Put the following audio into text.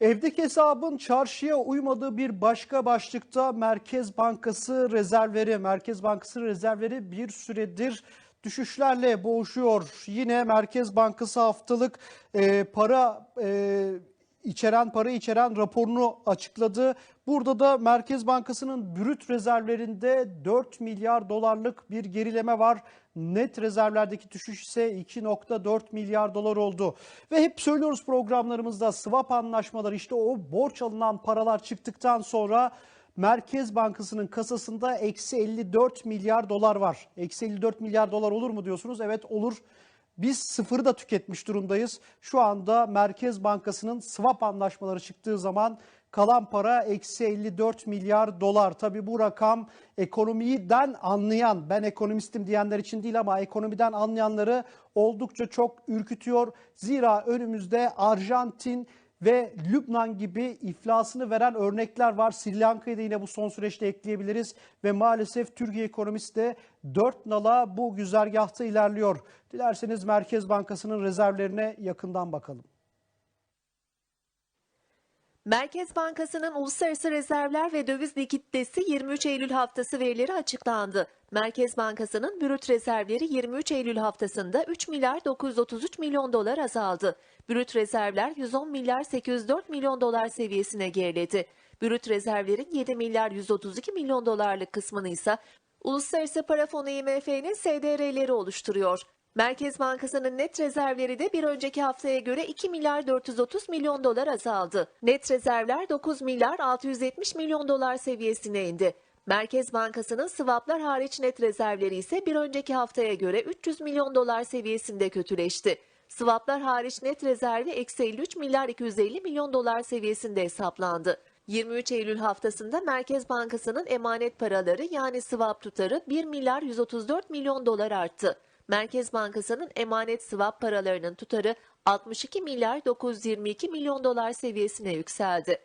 Evdeki hesabın çarşıya uymadığı bir başka başlıkta Merkez Bankası rezervleri. Merkez Bankası rezervleri bir süredir düşüşlerle boğuşuyor. Yine Merkez Bankası haftalık e, para e, içeren para içeren raporunu açıkladı. Burada da Merkez Bankası'nın brüt rezervlerinde 4 milyar dolarlık bir gerileme var. Net rezervlerdeki düşüş ise 2.4 milyar dolar oldu. Ve hep söylüyoruz programlarımızda swap anlaşmaları işte o borç alınan paralar çıktıktan sonra Merkez Bankası'nın kasasında eksi 54 milyar dolar var. Eksi 54 milyar dolar olur mu diyorsunuz? Evet olur. Biz sıfırı da tüketmiş durumdayız. Şu anda Merkez Bankası'nın swap anlaşmaları çıktığı zaman kalan para eksi 54 milyar dolar. Tabii bu rakam ekonomiden anlayan, ben ekonomistim diyenler için değil ama ekonomiden anlayanları oldukça çok ürkütüyor. Zira önümüzde Arjantin ve Lübnan gibi iflasını veren örnekler var. Sri Lanka'yı da yine bu son süreçte ekleyebiliriz ve maalesef Türkiye ekonomisi de dört nala bu güzergahta ilerliyor. Dilerseniz Merkez Bankası'nın rezervlerine yakından bakalım. Merkez Bankası'nın uluslararası rezervler ve döviz likiditesi 23 Eylül haftası verileri açıklandı. Merkez Bankası'nın brüt rezervleri 23 Eylül haftasında 3 milyar 933 milyon dolar azaldı. Brüt rezervler 110 milyar 804 milyon dolar seviyesine geriledi. Brüt rezervlerin 7 milyar 132 milyon dolarlık kısmını ise Uluslararası Para Fonu IMF'nin SDR'leri oluşturuyor. Merkez Bankası'nın net rezervleri de bir önceki haftaya göre 2 milyar 430 milyon dolar azaldı. Net rezervler 9 milyar 670 milyon dolar seviyesine indi. Merkez Bankası'nın swaplar hariç net rezervleri ise bir önceki haftaya göre 300 milyon dolar seviyesinde kötüleşti. Swaplar hariç net rezervi eksi 53 milyar 250 milyon dolar seviyesinde hesaplandı. 23 Eylül haftasında Merkez Bankası'nın emanet paraları yani swap tutarı 1 milyar 134 milyon dolar arttı. Merkez Bankası'nın emanet swap paralarının tutarı 62 milyar 922 milyon dolar seviyesine yükseldi.